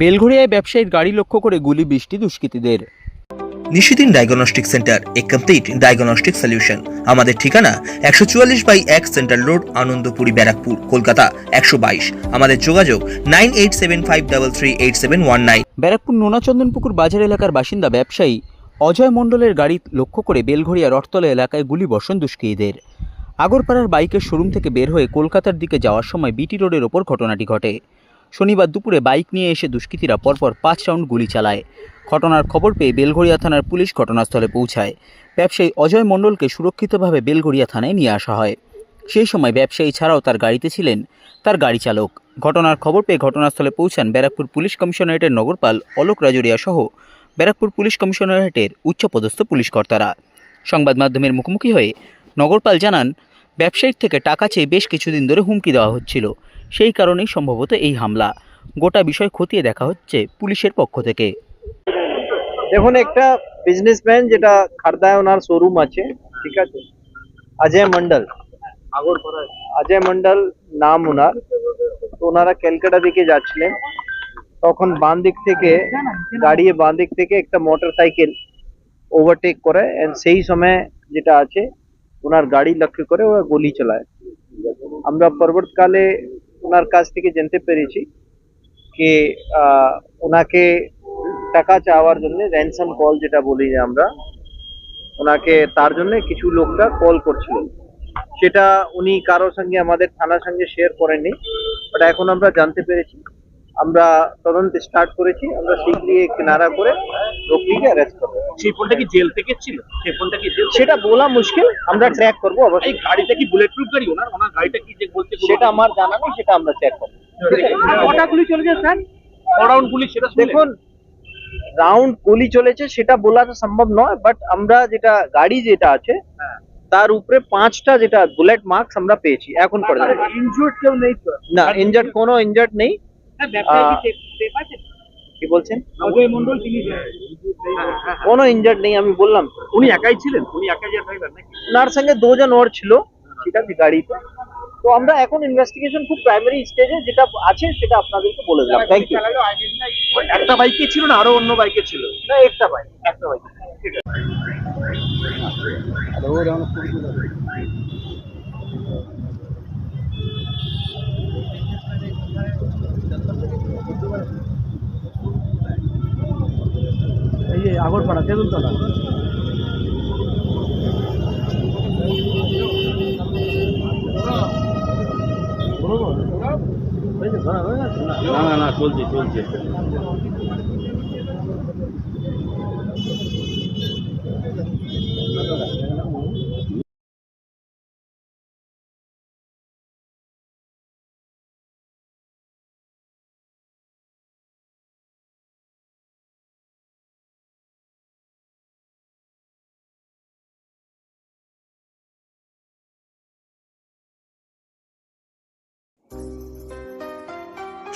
বেলঘড়িয়ায় ব্যবসায়ীর গাড়ি লক্ষ্য করে গুলি বৃষ্টি দুষ্কৃতীদের। Nishidin diagnostic centre a complete diagnostic solution আমাদের ঠিকানা একশো চুয়াল্লিশ বাই এক সেন্ট্রাল রোড আনন্দপুরি ব্যারাকপুর কলকাতা একশো বাইশ। আমাদের যোগাযোগ nine eight seven five double three eight seven one nine. Barrackpore Nonachandanpukur বাজার এলাকার বাসিন্দা ব্যবসায়ী অজয় মণ্ডলের গাড়ি লক্ষ্য করে বেলঘড়িয়া রথতলা এলাকায় গুলি বর্ষণ দুষ্কৃতীদের। আগরপাড়ার বাইকের শোরুম থেকে বের হয়ে কলকাতার দিকে যাওয়ার সময় বিটি রোডের ওপর ঘটনাটি ঘটে। শনিবার দুপুরে বাইক নিয়ে এসে দুষ্কৃতীরা পরপর পাঁচ রাউন্ড গুলি চালায়। ঘটনার খবর পেয়ে বেলঘড়িয়া থানার পুলিশ ঘটনাস্থলে পৌঁছায়। ব্যবসায়ী অজয় মণ্ডলকে সুরক্ষিতভাবে বেলঘড়িয়া থানায় নিয়ে আসা হয়। সেই সময় ব্যবসায়ী ছাড়াও তার গাড়িতে ছিলেন তার গাড়ি চালক। ঘটনার খবর পেয়ে ঘটনাস্থলে পৌঁছান ব্যারাকপুর পুলিশ কমিশনারেটের নগরপাল অলোক রাজরিয়া সহ ব্যারাকপুর পুলিশ কমিশনারেটের উচ্চপদস্থ পুলিশ কর্তারা। সংবাদ মাধ্যমের মুখোমুখি হয়ে নগরপাল জানান, ব্যবসায়ীর থেকে টাকা চেয়ে বেশ কিছুদিন ধরে হুমকি দেওয়া হচ্ছিল। সেই কারণেই সম্ভবত এই হামলা। গোটা বিষয় খতিয়ে দেখা হচ্ছে পুলিশের পক্ষ থেকে। দেখুন, একটা বিজনেসম্যান যেটা খারদায় ওনার শোরুম আছে, ঠিক আছে? অজয় মন্ডল অজয় মন্ডল নাম ওনার। তো ওনারা ক্যালকাটা দিকে যাচ্ছিলেন। তখন বাম দিক থেকে গাড়িয়ে বাম দিক থেকে একটা মোটর সাইকেল ওভারটেক করে সেই সময় যেটা আছে, ওনার গাড়ি লক্ষ্য করে ওরা গুলি চালায়। আমরা পরবর্তীকালে ওনার কাছ থেকে জানতে পেরেছি কে ওনাকে টাকা চাওয়ার জন্য র্যানসাম কল যেটা বলি আমরা, ওনাকে তার জন্য কিছু লোকটা কল করছিল। সেটা উনি কারোর সঙ্গে, আমাদের থানার সঙ্গে শেয়ার করেননি বাট এখন আমরা জানতে পেরেছি আমরা তদন্ত স্টার্ট করেছি আমরা শীঘ্রই কিনারা করে লোকটিকে অ্যারেস্ট করব। সেই ফোনটা কি জেল থেকে ছিল? সেই ফোনটা কি জেল সেটা বলা মুশকিল আমরা ট্র্যাক করব অবশ্যই। গাড়িটা কি বুলেট প্রুফ গাড়ি? ওনার ওনার গাড়িটা কি যে বলছে সেটা আমার জানা নেই সেটা আমরা চেক করব। কটা গুলি চলেছে স্যার? রাউন্ড গুলি সেটা দেখুন রাউন্ড গুলি চলেছে সেটা বলা তো সম্ভব নয় বাট আমরা যেটা গাড়ি যেটা আছে তার উপরে পাঁচটা যেটা বুলেট মার্কস আমরা পেয়েছি এখন পর্যন্ত ইনজুর্ড কেউ নেই না ইনজার্ড কোনো ইনজার্ড নেই। হ্যাঁ কি safe বলছেন? অজয় মন্ডল তিনি হ্যাঁ, হ্যাঁ, হ্যাঁ। কোনো ইনজার্ড নেই আমি বললাম। উনি একাই ছিলেন? উনি একাই যে ড্রাইভার নাকি? ওনার সঙ্গে দুজন ওর ছিল ঠিক আছে গাড়িতে। তো আমরা এখন ইনভেস্টিগেশন খুব প্রাইমারি স্টেজে যেটা আছে সেটা আপনাদেরকে বলে দিলাম। থ্যাংক ইউ একটা বাইকে ছিল না আরও অন্য বাইকে ছিল? না একটা ভাই একটা ভাই এই যে আগরপাড়া তেঁতুলতলা না না